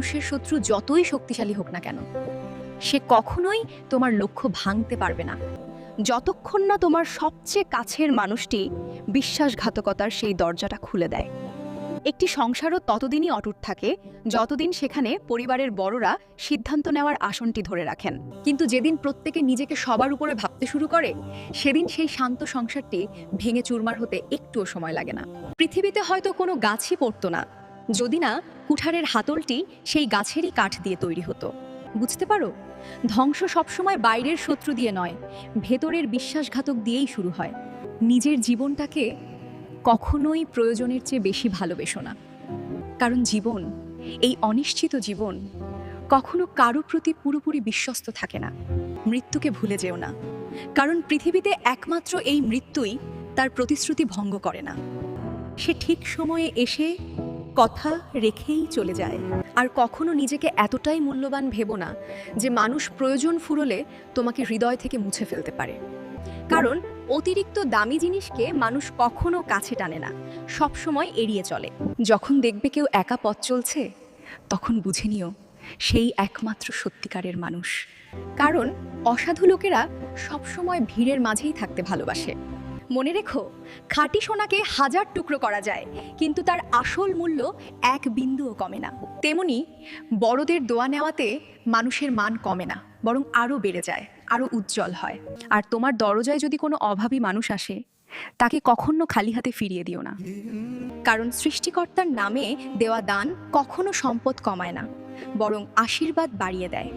মানুষের শত্রু যতই শক্তিশালী হোক না কেন, সে কখনোই তোমার লক্ষ্য ভাঙতে পারবে না। যতক্ষণ না তোমার সবচেয়ে কাছের মানুষটি বিশ্বাসঘাতকতার সেই দরজাটা খুলে দেয়। একটি সংসারও ততদিনই অটুট থাকে যতদিন সেখানে পরিবারের বড়রা সিদ্ধান্ত নেওয়ার আসনটি ধরে রাখেন। কিন্তু যেদিন প্রত্যেকে নিজেকে সবার উপরে ভাবতে শুরু করে, সেদিন সেই শান্ত সংসারটি ভেঙে চুরমার হতে একটুও সময় লাগে না। পৃথিবীতে হয়তো কোনো গাছই পড়তো না যদি না কুঠারের হাতলটি সেই গাছেরই কাঠ দিয়ে তৈরি হতো। বুঝতে পারো? ধ্বংস সবসময় বাইরের শত্রু দিয়ে নয়, ভেতরের বিশ্বাসঘাতক দিয়েই শুরু হয়। নিজের জীবনটাকে কখনোই প্রয়োজনের চেয়ে বেশি ভালোবেসো না। কারণ জীবন, এই অনিশ্চিত জীবন, কখনো কারও প্রতি পুরোপুরি বিশ্বস্ত থাকে না। মৃত্যুকে ভুলে যেও না। কারণ পৃথিবীতে একমাত্র এই মৃত্যুই তার প্রতিশ্রুতি ভঙ্গ করে না। সে ঠিক সময়ে এসে কথা রেখেই চলে যায়। আর কখনো নিজেকে এতটাই মূল্যবান ভেবো না যে মানুষ প্রয়োজন ফুরলে তোমাকে হৃদয় থেকে মুছে ফেলতে পারে। কারণ অতিরিক্ত দামি জিনিসকে মানুষ কখনো কাছে টানে না সব সময় এড়িয়ে চলে। যখন দেখবে কেউ একা পথ চলছে, তখন বুঝে নিও সেই একমাত্র সত্যিকারের মানুষ। কারণ অসাধু লোকেরা সবসময় ভিড়ের মাঝেই থাকতে ভালোবাসে। মনে রেখো, খাঁটি সোনাকে হাজার টুকরো করা যায়, কিন্তু তার আসল মূল্য এক বিন্দুও কমে না। তেমনি বড়দের দোয়া নেওয়াতে মানুষের মান কমে না, বরং আরও বেড়ে যায়, আরও উজ্জ্বল হয়। আর তোমার দরজায় যদি কোনো অভাবী মানুষ আসে, তাকে কখনো খালি হাতে ফিরিয়ে দিও না। কারণ সৃষ্টিকর্তার নামে দেওয়া দান কখনো সম্পদ কমায় না, বরং আশীর্বাদ বাড়িয়ে দেয়।